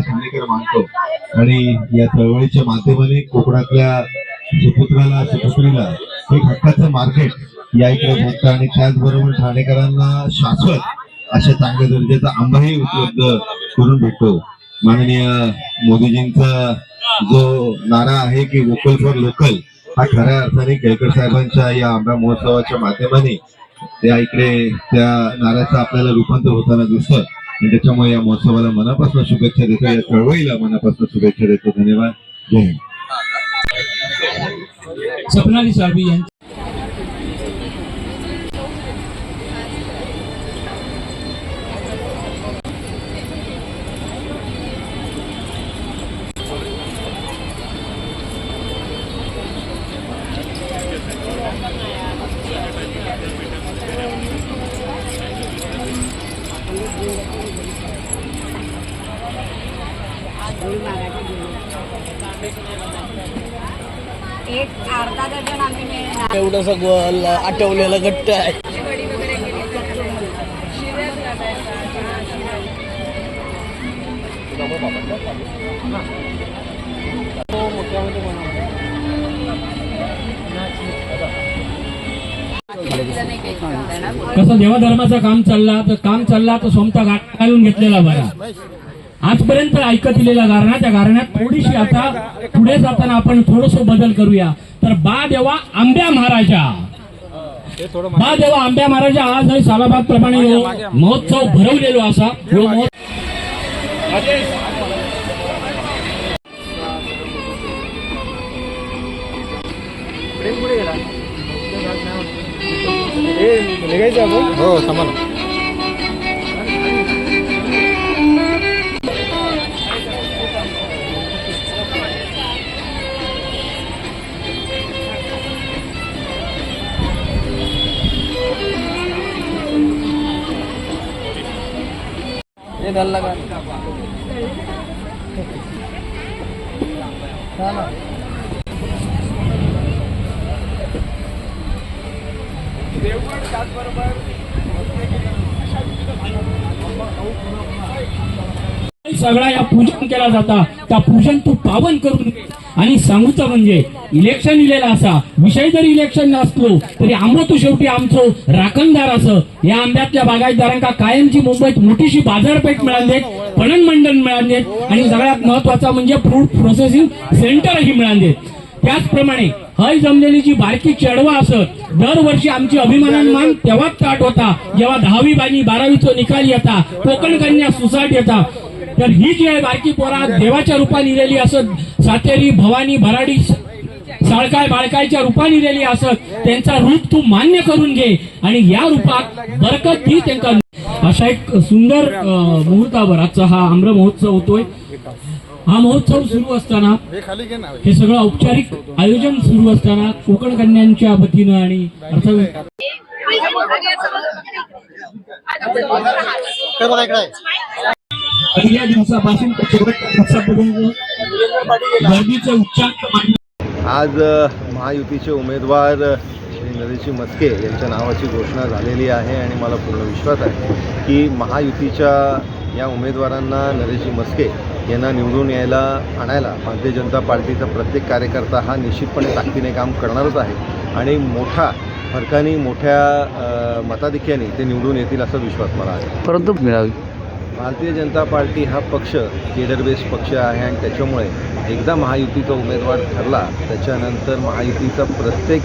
सगळे ठाणेकर मानतो. आणि या चळवळीच्या माध्यमाने कोकणातल्या सुपुत्राला सुपुत्रीला एक हक्काचं मार्केट या इकडे भेटतं आणि त्याचबरोबर ठाणेकरांना शाश्वत अशा चांगल्या दर्जाचा आंबाही उपलब्ध करून भेटतो. माननीय मोदीजींचा जो नारा आहे की वोकल फॉर लोकल हा खऱ्या अर्थाने केळकर साहेबांच्या या आंबा महोत्सवाच्या माध्यमाने त्या इकडे त्या नाऱ्याचं आपल्याला रूपांतर होताना दिसतं. आणि त्याच्यामुळे या महोत्सवाला मनापासून शुभेच्छा देतो. या चळवळीला मनापासून शुभेच्छा देतो. धन्यवाद. जय हिंद. सपनाली साळवी यांची एवढं सगळं आठवलेलं घट्ट आहे. कसं देवाधर्माचं काम चालला तर काम चालला तर सोमता घाट घालून घेतलेला बरा. आजपर्यंत ऐकत दिलेला गारणा त्या गारण्यात थोडीशी आता पुढे जाताना आपण थोडस बदल करूया. तर बा देवा आंब्या महाराजा. बा देवा आंब्या महाराजा आज हे सालाबाद प्रमाणे महोत्सव भरवलेलो असा. ह्यो महोत्सव हो समान त्याचबरोबर धरला का सगळा या पूजन केला जाता त्या पूजन तू पावन करून घे. आणि सांगूचं म्हणजे इलेक्शन इलेला असा विषय जरी इलेक्शन नसलो तरी आंबो तू शेवटी आमचो राखणदार असं या आंब्यातल्या बागायतदारांका कायमची मुंबईत मोठीशी बाजारपेठ मिळाली पणन मंडळ मिळाले आणि सगळ्यात महत्त्वाचा म्हणजे फ्रूट प्रोसेसिंग सेंटरही मिळाले त्याचप्रमाणे हय जमलेली जी बारकी चेडवा असत दरवर्षी आमची अभिमानान मान तेव्हाच ताट होता जेव्हा दहावी बाणी बारावीचो निकाल येता कोकण कन्या सुसाट येता तर ही जी आहे बारकी पोरा देवाच्या रूपाने इलेली असत. सातेरी भवानी भराडी साळकाय बाळकायच्या रूपाने इलेली असत. त्यांचा रूप तू मान्य करून घे आणि या रूपात बरकत दी त्यांना अशा एक सुंदर मुहूर्तावर आजचा हा आम्र महोत्सव होतोय. हा महोत्सव सुरू असताना हे सगळं औपचारिक आयोजन सुरू असताना कोकण कन्यांच्या वतीनं आणि अर्थव्यवस्था पहिल्या दिवसापासून गर्दीचे उच्चांक आज महायुतीचे उमेदवार श्री नरेशजी मस्के यांच्या नावाची घोषणा झालेली आहे आणि मला पूर्ण विश्वास आहे की महायुतीच्या या उमेदवारांना नरेशजी मस्के यांना निवडून यायला आणायला भारतीय जनता पार्टीचा प्रत्येक कार्यकर्ता हा निश्चितपणे ताकदीने काम करणारच आहे. आणि मोठा फरकाने मोठ्या मताधिक्याने ते निवडून येतील असा विश्वास मला आहे. परंतु मिळावी. भारतीय जनता पार्टी हा पक्ष केडर बेस पक्ष आहे आणि त्याच्यामुळे एकदा महायुतीचा उमेदवार ठरला त्याच्यानंतर महायुतीचा प्रत्येक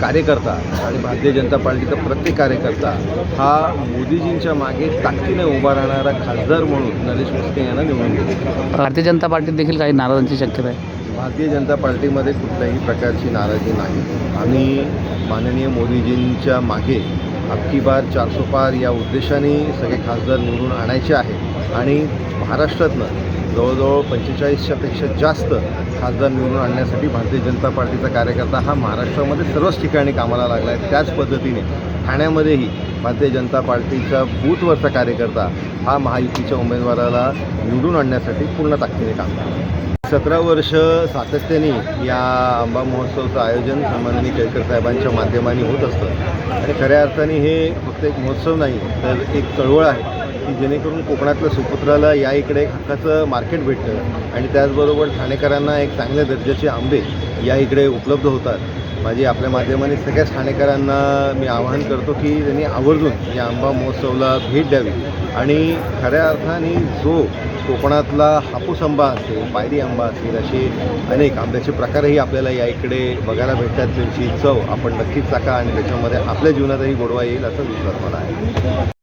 कार्यकर्ता आणि भारतीय जनता पार्टीचा प्रत्येक कार्यकर्ता हा मोदीजींच्या मागे ताकदीने उभा राहणारा खासदार म्हणून नरेश मस्के यांना निवडून गेले भारतीय जनता पार्टीत देखील काही नाराजांची शक्यता आहे? भारतीय जनता पार्टीमध्ये कुठल्याही प्रकारची नाराजी नाही. आम्ही माननीय मोदीजींच्या मागे अबकी बार चारसो पार या उद्देशाने सगळे खासदार निवडून आणायचे आहे. आणि महाराष्ट्रातनं जवळजवळ पंचेचाळीसच्यापेक्षा जास्त खासदार निवडून आणण्यासाठी भारतीय जनता पार्टीचा कार्यकर्ता हा महाराष्ट्रामध्ये सर्वच ठिकाणी कामाला लागला आहे. त्याच पद्धतीने ठाण्यामध्येही भारतीय जनता पार्टीचा बूथवरचा कार्यकर्ता हा महायुतीच्या उमेदवाराला निवडून आणण्यासाठी पूर्ण ताकदीने काम करतो. सतरा वर्ष सातत्याने या आंबा महोत्सवाचं आयोजन सन्माननीय केळकर साहेबांच्या माध्यमाने होत असतं. आणि खऱ्या अर्थाने हे फक्त एक महोत्सव नाही तर एक चळवळ आहे की जेणेकरून कोकणातल्या सुपुत्राला या इकडे एक हक्काचं मार्केट भेटतं. आणि त्याचबरोबर ठाणेकरांना एक चांगल्या दर्जाचे आंबे या इकडे उपलब्ध होतात. माझी आपल्या माध्यमाने सगळ्याच ठाणेकरांना मी आवाहन करतो की त्यांनी आवर्जून या आंबा महोत्सवला भेट द्यावी. आणि खऱ्या अर्थाने जो कोकणातला हापूस आंबा असेल पायरी आंबा असेल असे अनेक आंब्याचे प्रकारही आपल्याला या इकडे बघायला भेटतात. त्यांची चव आपण नक्कीच चाका आणि त्याच्यामध्ये आपल्या जीवनातही गोडवा येईल असा विश्वास मला आहे.